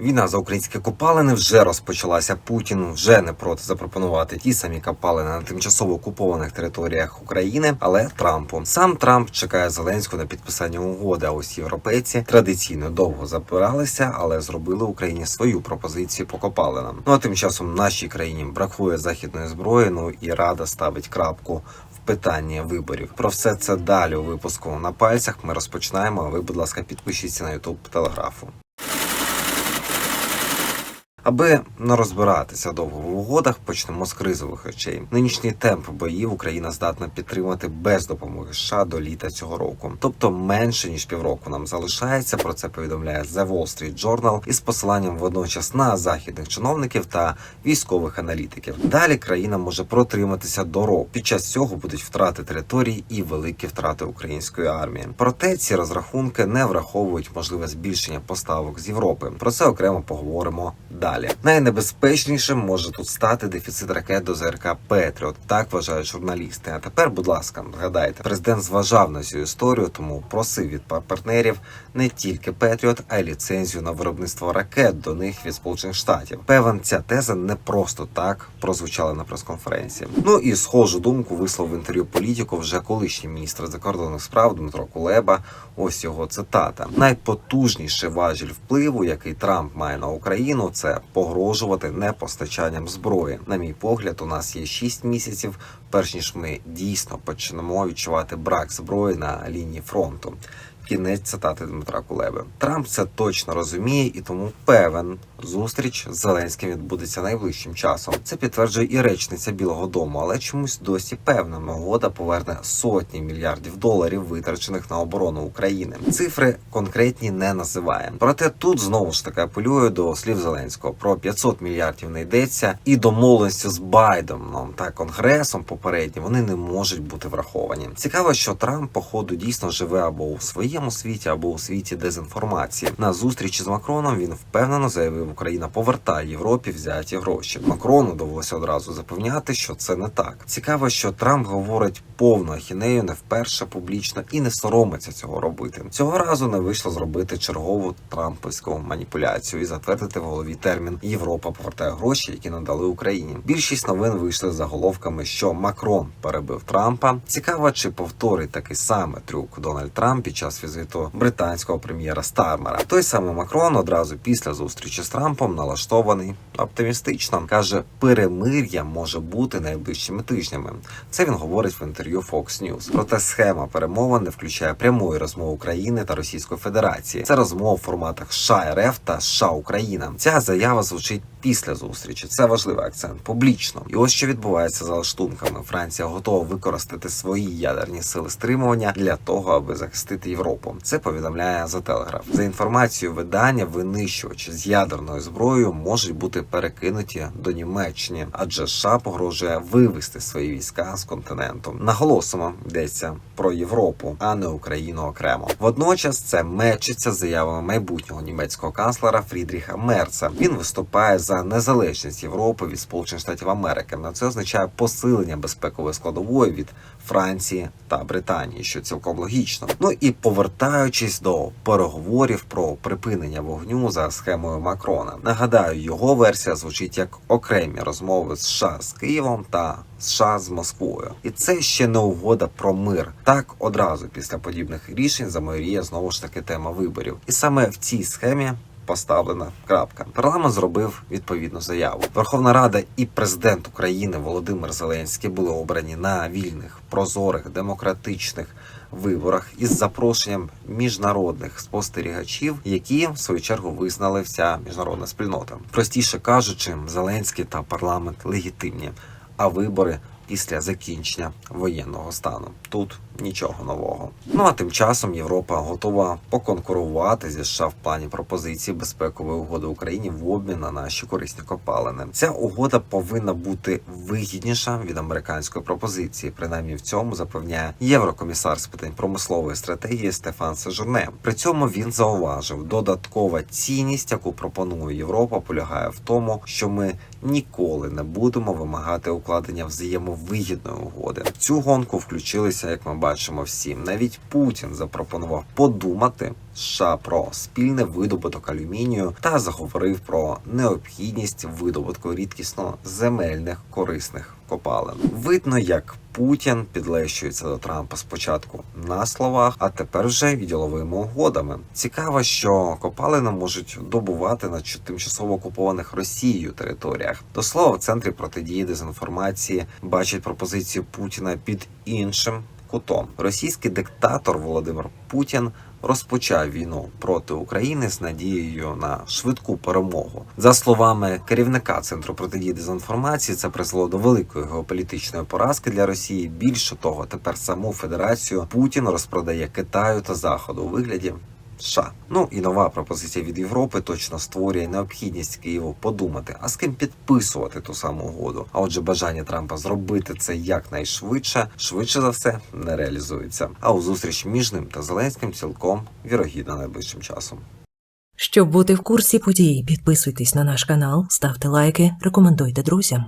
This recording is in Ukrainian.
Війна за українські копалини вже розпочалася. Путін вже не проти запропонувати ті самі копалини на тимчасово окупованих територіях України, але Трампу сам Трамп чекає Зеленського на підписання угоди. А ось європейці традиційно довго запиралися, але зробили Україні свою пропозицію по копалинам. Ну а тим часом нашій країні бракує західної зброї. Ну і рада ставить крапку в питанні виборів. Про все це далі у випуску на пальцях. Ми розпочинаємо. А ви, будь ласка, підпишіться на Ютуб телеграфу. Аби не розбиратися довго в угодах, почнемо з кризових речей. Нинішній темп боїв Україна здатна підтримати без допомоги США до літа цього року, тобто менше ніж півроку нам залишається. Про це повідомляє The Wall Street Journal із посиланням водночас на західних чиновників та військових аналітиків. Далі країна може протриматися до року. Під час цього будуть втрати територій і великі втрати української армії. Проте ці розрахунки не враховують можливе збільшення поставок з Європи. Про це окремо поговоримо далі. Найнебезпечнішим може тут стати дефіцит ракет до ЗРК Петріот. Так вважають журналісти. А тепер, будь ласка, згадайте, президент зважав на цю історію, тому просив від партнерів не тільки Петріот, а й ліцензію на виробництво ракет до них від Сполучених Штатів. Певен, ця теза не просто так прозвучала на прес-конференції. Ну і схожу думку висловив інтерв'ю політику вже колишній міністр закордонних справ Дмитро Кулеба. Ось його цитата: найпотужніший важіль впливу, який Трамп має на Україну, це погрожувати непостачанням зброї. На мій погляд, у нас є 6 місяців, перш ніж ми дійсно почнемо відчувати брак зброї на лінії фронту. Кінець цитати Дмитра Кулеби. Трамп це точно розуміє і тому певен зустріч з Зеленським відбудеться найближчим часом. Це підтверджує і речниця Білого Дому, але чомусь досі певна угода поверне сотні мільярдів доларів, витрачених на оборону України. Цифри конкретні не називає. Проте тут знову ж таки апелюю до слів Зеленського про 500 мільярдів не йдеться, і домовленістю з Байденом та конгресом попереднім вони не можуть бути враховані. Цікаво, що Трамп походу дійсно живе або у своєму світі, або у світі дезінформації. На зустрічі з Макроном він впевнено заявив, Україна повертає Європі взяті гроші. Макрону довелося одразу запевняти, що це не так. Цікаво, що Трамп говорить повну ахінею не вперше публічно і не соромиться цього робити. Цього разу не вийшло зробити чергову трампівську маніпуляцію і затвердити в голові термін Європа повертає гроші, які надали Україні. Більшість новин вийшли заголовками, що Макрон перебив Трампа. Цікаво, чи повторить такий самий трюк Дональд Трамп під час візиту британського прем'єра Стармера. Той самий Макрон одразу після зустрічі з Трампом налаштований оптимістично. каже, перемир'я може бути найближчими тижнями. Це він говорить в інтерв'ю Fox News. Проте схема перемовин не включає прямої розмови України та Російської Федерації. Це розмова в форматах США РФ та США Україна. Ця заява звучить після зустрічі. Це важливий акцент публічно. І ось що відбувається за лаштунками. Франція готова використати свої ядерні сили стримування для того, аби захистити Європу. Це повідомляє The Telegraph. За інформацією видання, винищувачі з ядерною зброєю можуть бути перекинуті до Німеччини, адже США погрожує вивести свої війська з континенту. Наголосимо йдеться про Європу, а не Україну окремо. Водночас це мечиться заявами майбутнього німецького канцлера Фрідріха Мерца. Він виступає за незалежність Європи від Сполучених Штатів Америки. На це означає посилення безпекової складової від Франції та Британії, що цілком логічно. Ну і повертаючись до переговорів про припинення вогню за схемою Макрона. Нагадаю, його версія звучить як окремі розмови США з Києвом та США з Москвою, і це ще не угода про мир. Так одразу після подібних рішень заморіє знову ж таки тема виборів, і саме в цій схемі. Поставлена крапка. Парламент зробив відповідну заяву. Верховна Рада і президент України Володимир Зеленський були обрані на вільних, прозорих, демократичних виборах із запрошенням міжнародних спостерігачів, які в свою чергу визнали вся міжнародна спільнота. Простіше кажучи, Зеленський та парламент легітимні, а вибори після закінчення воєнного стану. Тут нічого нового. Ну а тим часом Європа готова поконкурувати зі США в плані пропозиції безпекової угоди Україні в обмін на наші корисні копалини. Ця угода повинна бути вигідніша від американської пропозиції. Принаймні в цьому запевняє єврокомісар з питань промислової стратегії Стефан Сежурне. При цьому він зауважив, додаткова цінність, яку пропонує Європа, полягає в тому, що ми ніколи не будемо вимагати укладення взаємовигідної угоди. В цю гонку включилися, як ми бачимо всі. Навіть Путін запропонував подумати США про спільний видобуток алюмінію та заговорив про необхідність видобутку рідкісно земельних корисних копалин. Видно, як Путін підлещується до Трампа спочатку на словах, а тепер вже і діловими угодами. Цікаво, що копалини можуть добувати на тимчасово окупованих Росією територіях. До слова, в центрі протидії дезінформації бачать пропозицію Путіна під іншим кутом. Російський диктатор Володимир Путін розпочав війну проти України з надією на швидку перемогу. За словами керівника центру протидії дезінформації, це призвело до великої геополітичної поразки для Росії. Більше того, тепер саму федерацію Путін розпродає Китаю та Заходу у вигляді. США. Ну і нова пропозиція від Європи точно створює необхідність Києву подумати, а з ким підписувати ту саму угоду. А отже, бажання Трампа зробити це якнайшвидше, швидше за все, не реалізується. А у зустріч між ним та Зеленським цілком вірогідно найближчим часом. Щоб бути в курсі подій, підписуйтесь на наш канал, ставте лайки, рекомендуйте друзям.